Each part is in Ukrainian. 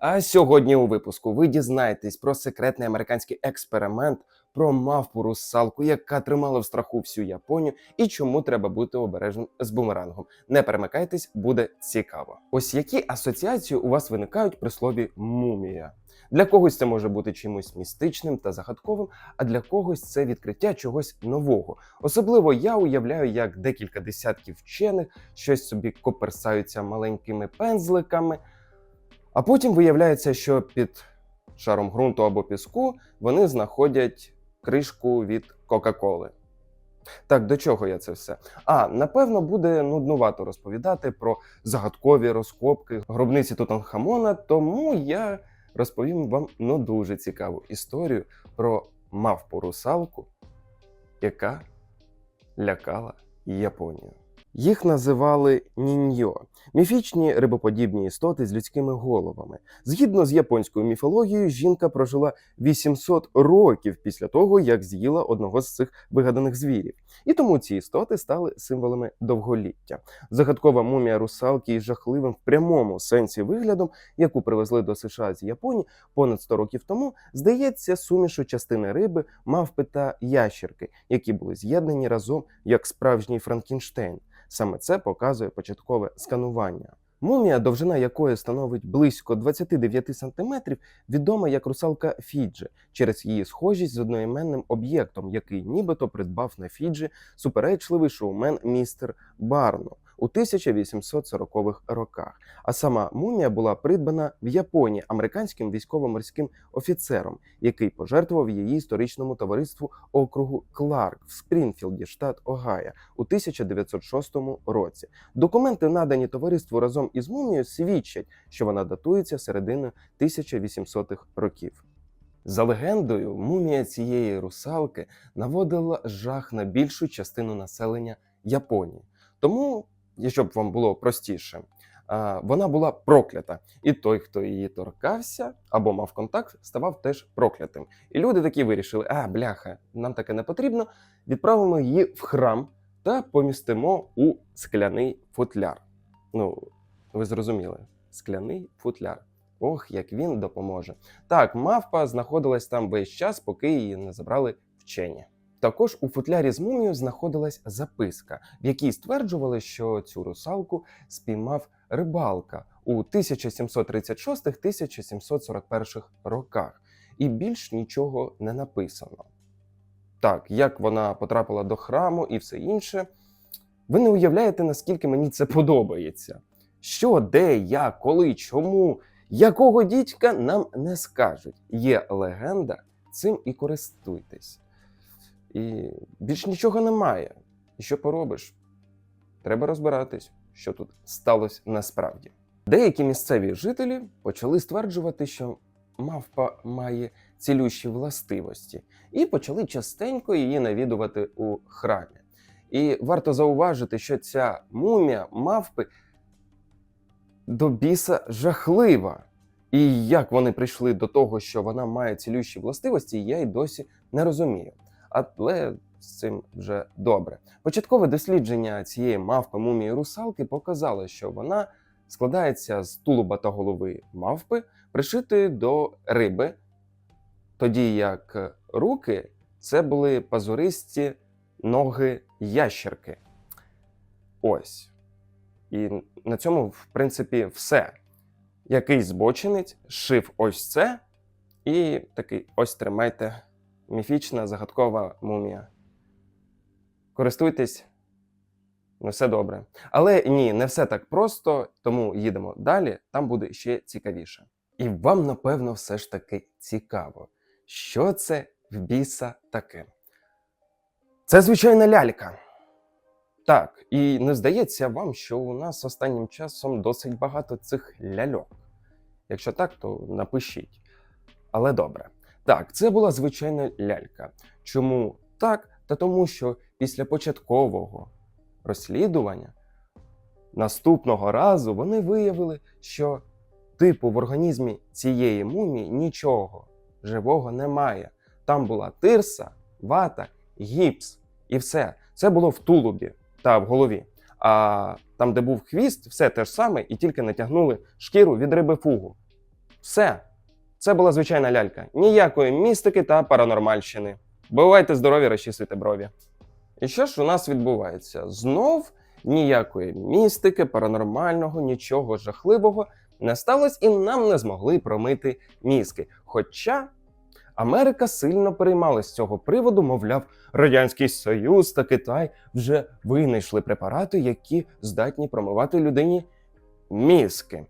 А сьогодні у випуску ви дізнаєтесь про секретний американський експеримент, про мавпу русалку, яка тримала в страху всю Японію, і чому треба бути обережним з бумерангом. Не перемикайтесь, буде цікаво. Ось які асоціації у вас виникають при слові мумія. Для когось це може бути чимось містичним та загадковим, а для когось це відкриття чогось нового. Особливо я уявляю, як декілька десятків вчених щось собі коперсаються маленькими пензликами. А потім виявляється, що під шаром ґрунту або піску вони знаходять кришку від Кока-Коли. Так, до чого я це все? А, напевно, буде нуднувато розповідати про загадкові розкопки гробниці Тутанхамона, тому я розповім вам ну дуже цікаву історію про мавпу русалку, яка лякала Японію. Їх називали ніньо міфічні рибоподібні істоти з людськими головами. Згідно з японською міфологією, жінка прожила 800 років після того, як з'їла одного з цих вигаданих звірів. І тому ці істоти стали символами довголіття. Загадкова мумія русалки із жахливим в прямому сенсі виглядом, яку привезли до США з Японії понад 100 років тому, здається сумішу частини риби, мавпи та ящерки, які були з'єднані разом як справжній Франкенштейн. Саме це показує початкове сканування. Мумія, довжина якої становить близько 29 см, відома як русалка Фіджі через її схожість з одноіменним об'єктом, який нібито придбав на Фіджі суперечливий шоумен містер Барно у 1840-х роках. А сама мумія була придбана в Японії американським військово-морським офіцером, який пожертвував її історичному товариству округу Кларк в Спрінфілді, штат Огайо, у 1906 році. Документи, надані товариству разом із мумією, свідчать, що вона датується серединою 1800-х років. За легендою, мумія цієї русалки наводила жах на більшу частину населення Японії. Тому, і щоб вам було простіше, вона була проклята, і той, хто її торкався або мав контакт, ставав теж проклятим. І люди такі вирішили: а бляха, нам таке не потрібно. Відправимо її в храм та помістимо у скляний футляр. Ну, ви зрозуміли, скляний футляр. Ох, як він допоможе. Так, мавпа знаходилась там весь час, поки її не забрали вчені. Також у футлярі з мумією знаходилась записка, в якій стверджували, що цю русалку спіймав рибалка у 1736-1741 роках, і більш нічого не написано. Так, як вона потрапила до храму і все інше. Ви не уявляєте, наскільки мені це подобається. Що, де, як, коли, чому, якого дідька нам не скажуть. Є легенда, цим і користуйтесь. І більш нічого немає. І що поробиш? Треба розбиратись, що тут сталося насправді. Деякі місцеві жителі почали стверджувати, що мавпа має цілющі властивості, і почали частенько її навідувати у храмі. І варто зауважити, що ця мумія мавпи до біса жахлива. І як вони прийшли до того, що вона має цілющі властивості, я й досі не розумію. Але з цим вже добре. Початкове дослідження цієї мавпи мумії русалки показало, що вона складається з тулуба та голови мавпи, пришитої до риби, тоді як руки це були пазуристі ноги ящерки. Ось. І на цьому, в принципі, все. Якийсь збочинець шив ось це, і такий ось тримайте міфічна загадкова мумія. Користуйтесь, ну все добре. Але ні, не все так просто, тому їдемо далі, там буде ще цікавіше. І вам, напевно, все ж таки цікаво, що це в біса таке. Це звичайна лялька. Так, і не здається вам, що у нас останнім часом досить багато цих ляльок. Якщо так, то напишіть. Але добре. Так, це була звичайна лялька. Чому так? Та тому, що після початкового розслідування наступного разу вони виявили, що типу в організмі цієї мумії нічого живого немає. Там була тирса, вата, гіпс і все. Це було в тулубі та в голові. А там, де був хвіст, все те ж саме, і тільки натягнули шкіру від риби фугу. Все. Це була звичайна лялька. Ніякої містики та паранормальщини. Бувайте здорові, розчісуйте брові. І що ж у нас відбувається? Знов ніякої містики, паранормального, нічого жахливого не сталося, і нам не змогли промити мізки. Хоча Америка сильно переймалась з цього приводу, мовляв, Радянський Союз та Китай вже винайшли препарати, які здатні промивати людині мізки.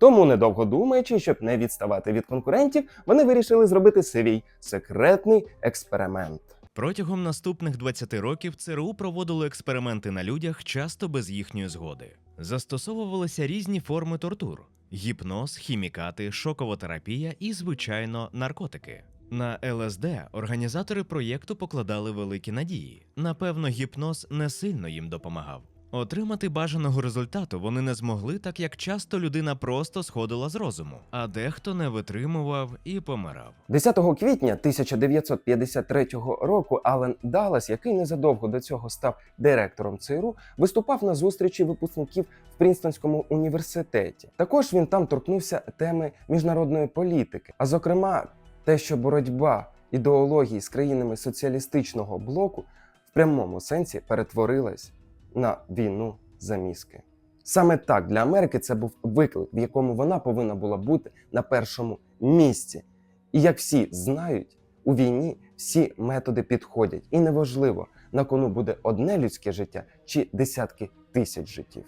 Тому, недовго думаючи, щоб не відставати від конкурентів, вони вирішили зробити свій секретний експеримент. Протягом наступних 20 років ЦРУ проводило експерименти на людях часто без їхньої згоди. Застосовувалися різні форми тортур: гіпноз, хімікати, шоковатерапія і, звичайно, наркотики. На ЛСД організатори проєкту покладали великі надії. Напевно, гіпноз не сильно їм допомагав. Отримати бажаного результату вони не змогли, так як часто людина просто сходила з розуму, а дехто не витримував і помирав. 10 квітня 1953 року Ален Даллас, який незадовго до цього став директором ЦРУ, виступав на зустрічі випускників в Прінстонському університеті. Також він там торкнувся теми міжнародної політики, а зокрема, те, що боротьба ідеології з країнами соціалістичного блоку в прямому сенсі перетворилась на війну за мізки. Саме так для Америки це був виклик, в якому вона повинна була бути на першому місці. І як всі знають, у війні всі методи підходять, і неважливо, на кону буде одне людське життя чи десятки тисяч життів.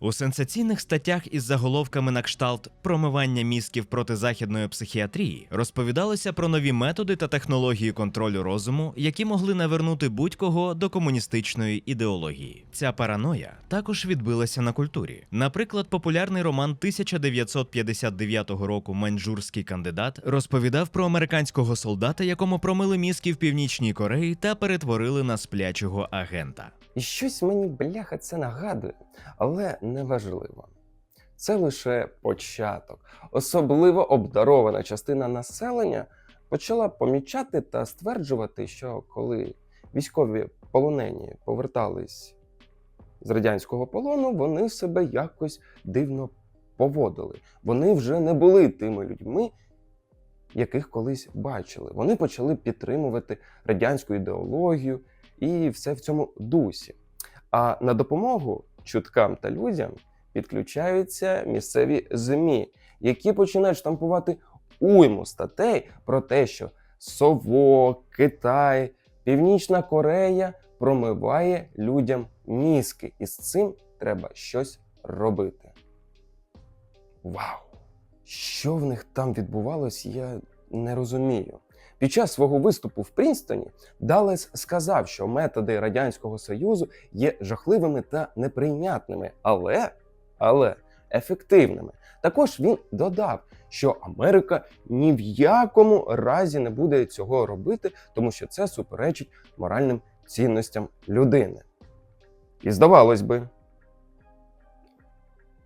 У сенсаційних статтях із заголовками на кшталт промивання мізків проти західної психіатрії розповідалося про нові методи та технології контролю розуму, які могли навернути будь-кого до комуністичної ідеології. Ця параноя також відбилася на культурі. Наприклад, популярний роман 1959 року Маньчжурський кандидат розповідав про американського солдата, якому промили мізки в північній Кореї та перетворили на сплячого агента. Щось мені бляха це нагадує, але неважливо. Це лише початок. Особливо обдарована частина населення почала помічати та стверджувати, що коли військові полонені повертались з радянського полону, вони себе якось дивно поводили. Вони вже не були тими людьми, яких колись бачили. Вони почали підтримувати радянську ідеологію і все в цьому дусі. А на допомогу чуткам та людям підключаються місцеві ЗМІ, які починають штампувати уйму статей про те, що Совок, Китай, Північна Корея промиває людям мізки, і з цим треба щось робити. Вау! Що в них там відбувалось, я не розумію. Під час свого виступу в Прінстоні Далес сказав, що методи Радянського Союзу є жахливими та неприйнятними, але, але ефективними. Також він додав, що Америка ні в якому разі не буде цього робити, тому що це суперечить моральним цінностям людини. І здавалось би,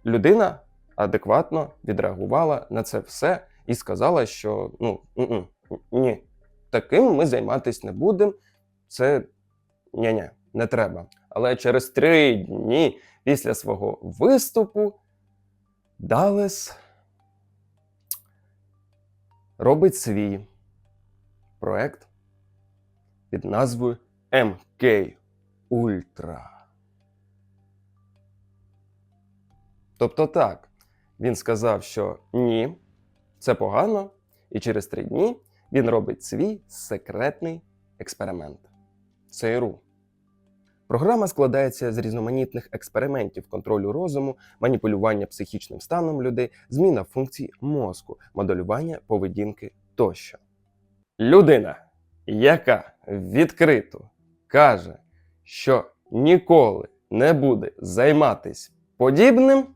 людина адекватно відреагувала на це все і сказала, що ну ні, таким ми займатися не будемо. Це ні-ні, не треба. Але через три дні після свого виступу Далес робить свій проект під назвою МК Ультра. Тобто так, він сказав, що ні, це погано, і через три дні він робить свій секретний експеримент ЦРУ. Програма складається з різноманітних експериментів контролю розуму, маніпулювання психічним станом людей, зміна функцій мозку, моделювання поведінки тощо. Людина, яка відкрито каже, що ніколи не буде займатися подібним,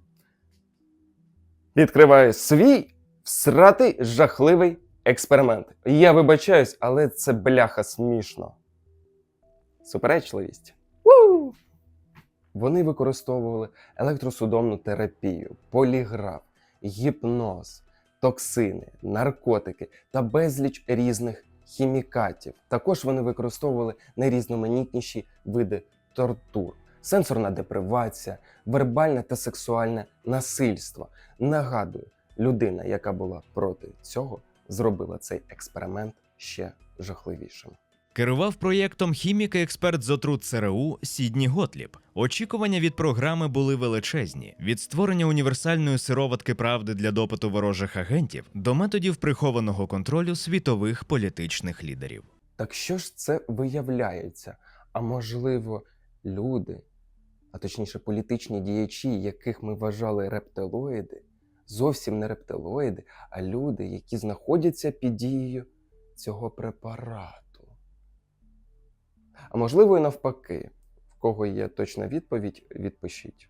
відкриває свій всратий жахливий експеримент. Я вибачаюсь, але це бляха смішно. Суперечливість. Вони використовували електросудомну терапію, поліграф, гіпноз, токсини, наркотики та безліч різних хімікатів. Також вони використовували найрізноманітніші види тортур, сенсорна депривація, вербальне та сексуальне насильство. Нагадую, людина, яка була проти цього, зробила цей експеримент ще жахливішим. Керував проєктом хімік і експерт з отрут ЦРУ Сідні Готліб. Очікування від програми були величезні: від створення універсальної сироватки правди для допиту ворожих агентів до методів прихованого контролю світових політичних лідерів. Так що ж це виявляється? А можливо, люди, а точніше політичні діячі, яких ми вважали рептилоїди, зовсім не рептилоїди, а люди, які знаходяться під дією цього препарату. А можливо, і навпаки, в кого є точна відповідь, відпишіть.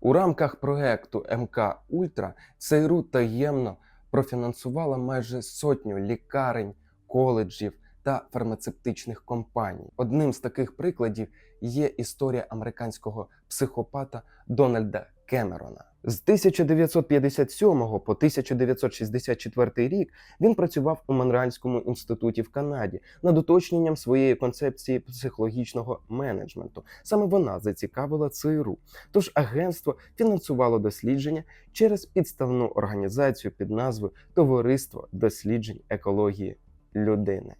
У рамках проекту МК Ультра ЦРУ таємно профінансувала майже сотню лікарень, коледжів та фармацевтичних компаній. Одним з таких прикладів є історія американського психопата Дональда Кемерона. З 1957 по 1964 рік він працював у Монреальському інституті в Канаді над уточненням своєї концепції психологічного менеджменту. Саме вона зацікавила ЦРУ. Тож агентство фінансувало дослідження через підставну організацію під назвою Товариство досліджень екології людини.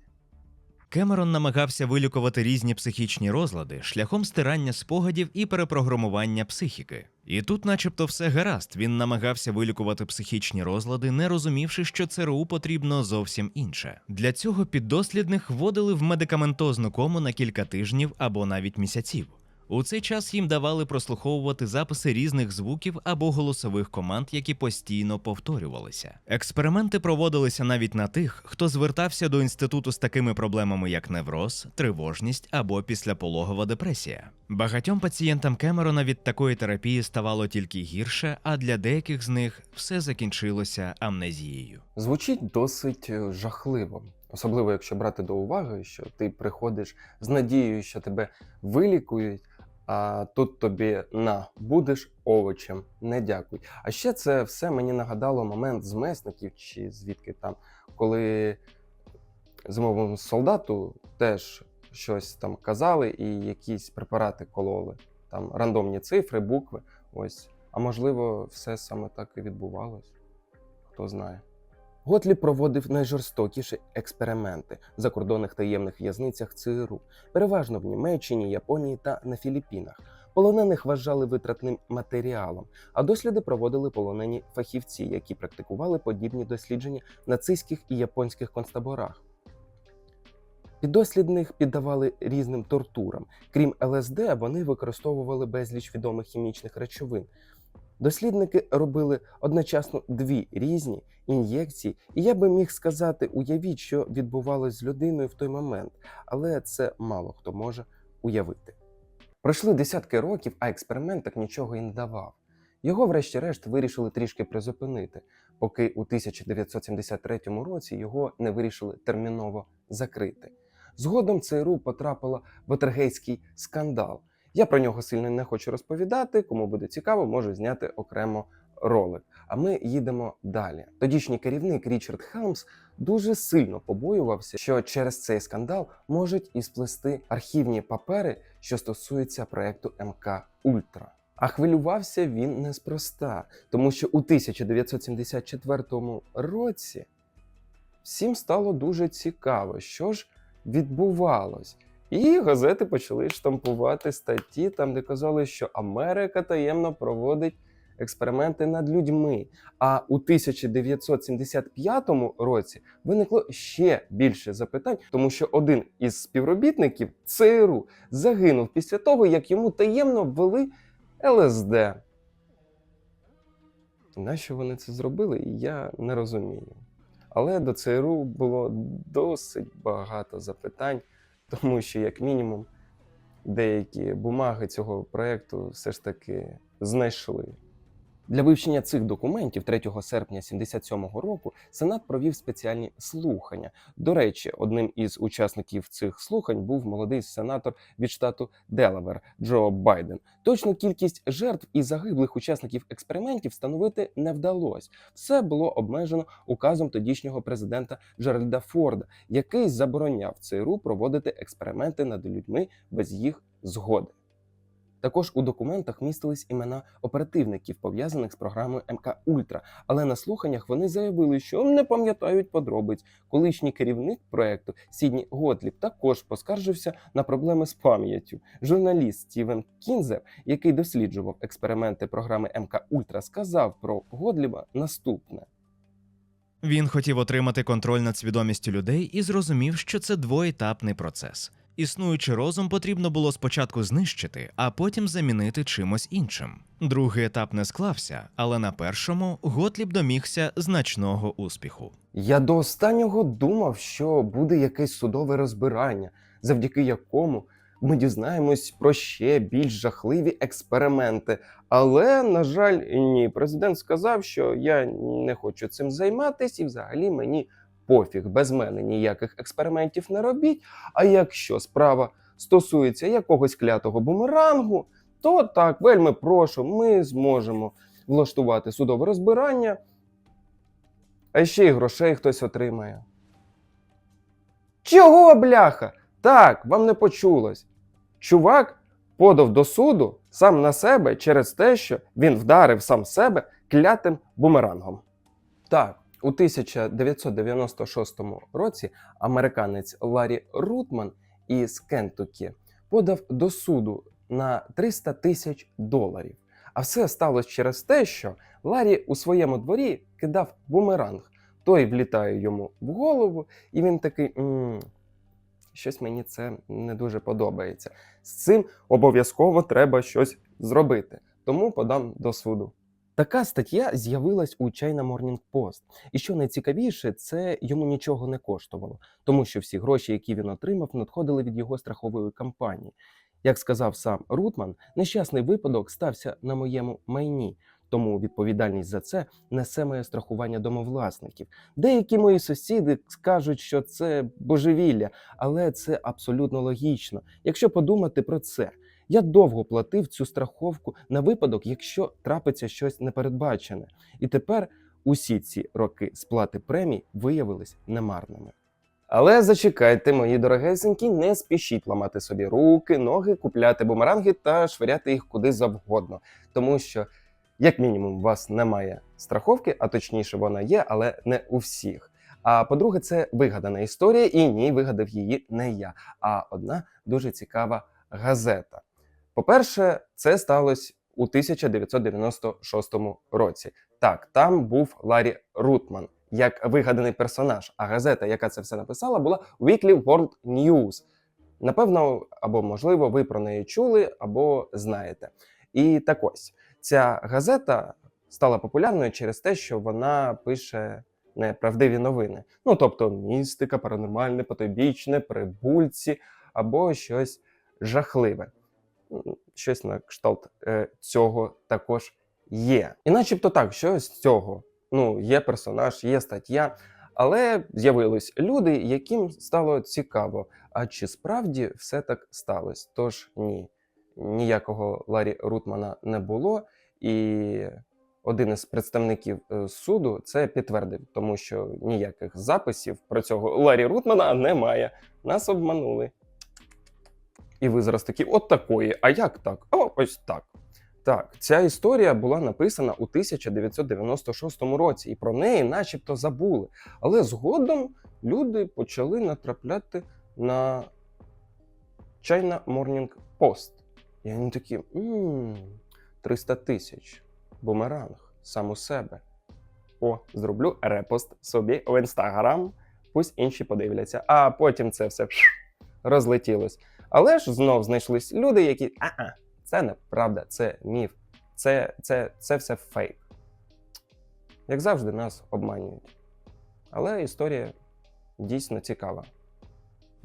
Кемерон намагався вилікувати різні психічні розлади шляхом стирання спогадів і перепрограмування психіки. І тут, начебто, все гаразд. Він намагався вилікувати психічні розлади, не розумівши, що ЦРУ потрібно зовсім інше. Для цього піддослідних вводили в медикаментозну кому на кілька тижнів або навіть місяців. У цей час їм давали прослуховувати записи різних звуків або голосових команд, які постійно повторювалися. Експерименти проводилися навіть на тих, хто звертався до інституту з такими проблемами, як невроз, тривожність або післяпологова депресія. Багатьом пацієнтам Кемерона від такої терапії ставало тільки гірше, а для деяких з них все закінчилося амнезією. Звучить досить е, жахливо, особливо якщо брати до уваги, що ти приходиш з надією, що тебе вилікують, а тут тобі на будеш овочем, не дякуй. А ще це все мені нагадало момент з месників, чи звідки там, коли зимовому солдату теж щось там казали і якісь препарати кололи, там рандомні цифри, букви. Ось. А можливо, все саме так і відбувалось. Хто знає. Готліб проводив найжорстокіші експерименти в закордонних таємних в'язницях ЦРУ, переважно в Німеччині, Японії та на Філіппінах. Полонених вважали витратним матеріалом, а досліди проводили полонені фахівці, які практикували подібні дослідження в нацистських і японських концтаборах. Піддослідних піддавали різним тортурам. Крім ЛСД, вони використовували безліч відомих хімічних речовин. Дослідники робили одночасно дві різні ін'єкції, і я би міг сказати, уявіть, що відбувалось з людиною в той момент, але це мало хто може уявити. Пройшли десятки років, а експеримент так нічого і не давав. Його, врешті-решт, вирішили трішки призупинити, поки у 1973 році його не вирішили терміново закрити. Згодом ЦРУ потрапила в Ватергейський скандал. Я про нього сильно не хочу розповідати. Кому буде цікаво, можу зняти окремо ролик. А ми їдемо далі. Тодішній керівник Річард Хелмс дуже сильно побоювався, що через цей скандал можуть і сплести архівні папери, що стосуються проекту МК Ультра. А хвилювався він неспроста, тому що у 1974 році всім стало дуже цікаво, що ж відбувалось. І газети почали штампувати статті, там, де казали, що Америка таємно проводить експерименти над людьми. А у 1975 році виникло ще більше запитань, тому що один із співробітників ЦРУ загинув після того, як йому таємно ввели ЛСД. Нащо вони це зробили, я не розумію. Але до ЦРУ було досить багато запитань тому що, як мінімум, деякі бумаги цього проекту все ж таки знайшли. Для вивчення цих документів 3 серпня 1977 року Сенат провів спеціальні слухання. До речі, одним із учасників цих слухань був молодий сенатор від штату Делавер Джо Байден. Точну кількість жертв і загиблих учасників експериментів встановити не вдалося. Все було обмежено указом тодішнього президента Джеральда Форда, який забороняв ЦРУ проводити експерименти над людьми без їх згоди. Також у документах містились імена оперативників, пов'язаних з програмою МК Ультра, але на слуханнях вони заявили, що не пам'ятають подробиць. Колишній керівник проекту Сідні Готліб також поскаржився на проблеми з пам'яттю. Журналіст Стівен Кінзер, який досліджував експерименти програми МК Ультра, сказав про Готліба наступне. Він хотів отримати контроль над свідомістю людей і зрозумів, що це двоетапний процес. Існуючий розум потрібно було спочатку знищити, а потім замінити чимось іншим. Другий етап не склався, але на першому Готліб домігся значного успіху. Я до останнього думав, що буде якесь судове розбирання, завдяки якому ми дізнаємось про ще більш жахливі експерименти. Але, на жаль, ні. Президент сказав, що я не хочу цим займатися, і взагалі мені пофіг, без мене ніяких експериментів не робіть. А якщо справа стосується якогось клятого бумерангу, то так, вельми прошу, ми зможемо влаштувати судове розбирання. А ще й грошей хтось отримає. Чого, бляха? Так, вам не почулось. Чувак подав до суду сам на себе через те, що він вдарив сам себе клятим бумерангом. Так, у 1996 році американець Ларі Рутман із Кентукі подав до суду на 300 тисяч доларів. А все сталося через те, що Ларі у своєму дворі кидав бумеранг. Той влітає йому в голову, і він такий. «М, Щось мені це не дуже подобається. З цим обов'язково треба щось зробити. Тому подам до суду. Така стаття з'явилась у China Morning Post. І що найцікавіше, це йому нічого не коштувало, тому що всі гроші, які він отримав, надходили від його страхової компанії. Як сказав сам Рутман, нещасний випадок стався на моєму майні, тому відповідальність за це несе моє страхування домовласників. Деякі мої сусіди скажуть, що це божевілля, але це абсолютно логічно. Якщо подумати про це, я довго платив цю страховку на випадок, якщо трапиться щось непередбачене. І тепер усі ці роки сплати премій виявились немарними. Але зачекайте, мої дорогесенькі, не спішіть ламати собі руки, ноги, купляти бумеранги та швиряти їх куди завгодно, тому що, як мінімум, у вас немає страховки, а точніше, вона є, але не у всіх. А по-друге, це вигадана історія, і ні, вигадав її не я, а одна дуже цікава газета. По-перше, це сталося у 1996 році. Так, там був Ларі Рутман як вигаданий персонаж, а газета, яка це все написала, була Weekly World News. Напевно, або можливо, ви про неї чули, або знаєте. І так ось ця газета стала популярною через те, що вона пише неправдиві новини. Ну тобто містика, паранормальне, потойбічне, прибульці або щось жахливе. Щось на кшталт е, цього також є. І начебто так, що з цього. Ну, є персонаж, є стаття, але з'явились люди, яким стало цікаво, а чи справді все так сталося? Тож ні, ніякого Ларі Рутмана не було, і один із представників е, суду це підтвердив, тому що ніяких записів про цього Ларі Рутмана немає. Нас обманули. І ви зараз такі, от такої. А як так? О, ось так. Так, ця історія була написана у 1996 році, і про неї начебто забули. Але згодом люди почали натрапляти на China Morning Post. І вони такі: мм, 300 тисяч. Бумеранг сам у себе. О, зроблю репост собі в інстаграм, пусть інші подивляться. А потім це все розлетілось. Але ж знов знайшлись люди, які а-а, це неправда, це міф, це, це, це все фейк. Як завжди, нас обманюють. Але історія дійсно цікава.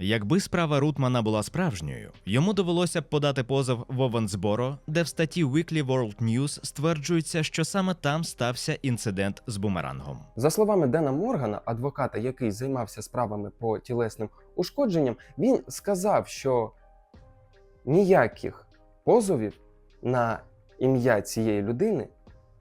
Якби справа Рутмана була справжньою, йому довелося б подати позов в Овенсборо, де в статті Weekly World News стверджується, що саме там стався інцидент з бумерангом. За словами Дена Моргана, адвоката, який займався справами по тілесним ушкодженням, він сказав, що ніяких позовів на ім'я цієї людини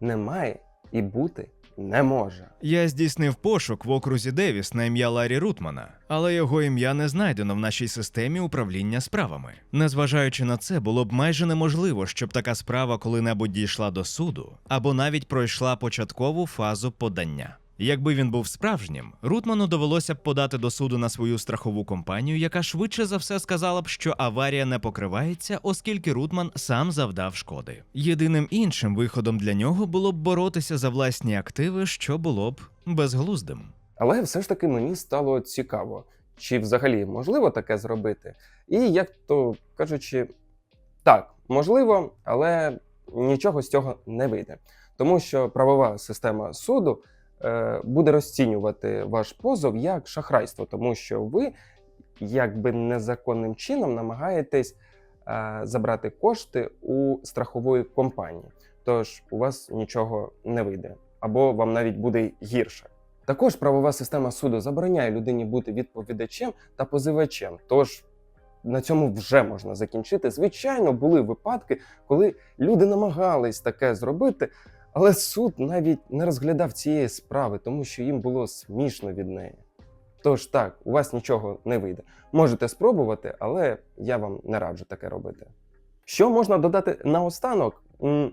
не має і бути не може. Я здійснив пошук в окрузі Девіс на ім'я Ларі Рутмана, але його ім'я не знайдено в нашій системі управління справами. Незважаючи на це, було б майже неможливо, щоб така справа коли-небудь дійшла до суду або навіть пройшла початкову фазу подання. Якби він був справжнім, Рутману довелося б подати до суду на свою страхову компанію, яка швидше за все сказала б, що аварія не покривається, оскільки Рутман сам завдав шкоди. Єдиним іншим виходом для нього було б боротися за власні активи, що було б безглуздим. Але все ж таки мені стало цікаво, чи взагалі можливо таке зробити. І як то кажучи, так, можливо, але нічого з цього не вийде. Тому що правова система суду буде розцінювати ваш позов як шахрайство, тому що ви якби незаконним чином намагаєтесь е, забрати кошти у страхової компанії. Тож у вас нічого не вийде, або вам навіть буде гірше. Також правова система суду забороняє людині бути відповідачем та позивачем. Тож на цьому вже можна закінчити. Звичайно, були випадки, коли люди намагались таке зробити, але суд навіть не розглядав цієї справи, тому що їм було смішно від неї. Тож так, у вас нічого не вийде. Можете спробувати, але я вам не раджу таке робити. Що можна додати наостанок?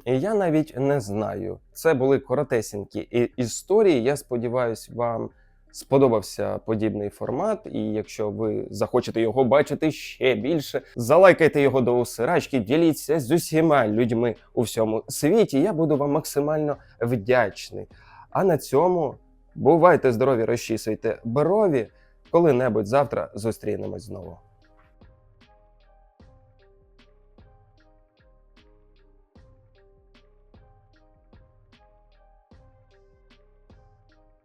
Я навіть не знаю. Це були коротесенькі історії. Я сподіваюся, вам сподобався подібний формат. І якщо ви захочете його бачити ще більше, залайкайте його до усирачки, діліться з усіма людьми у всьому світі. Я буду вам максимально вдячний. А на цьому бувайте здорові, розчісуйте брові. Коли-небудь завтра зустрінемось знову.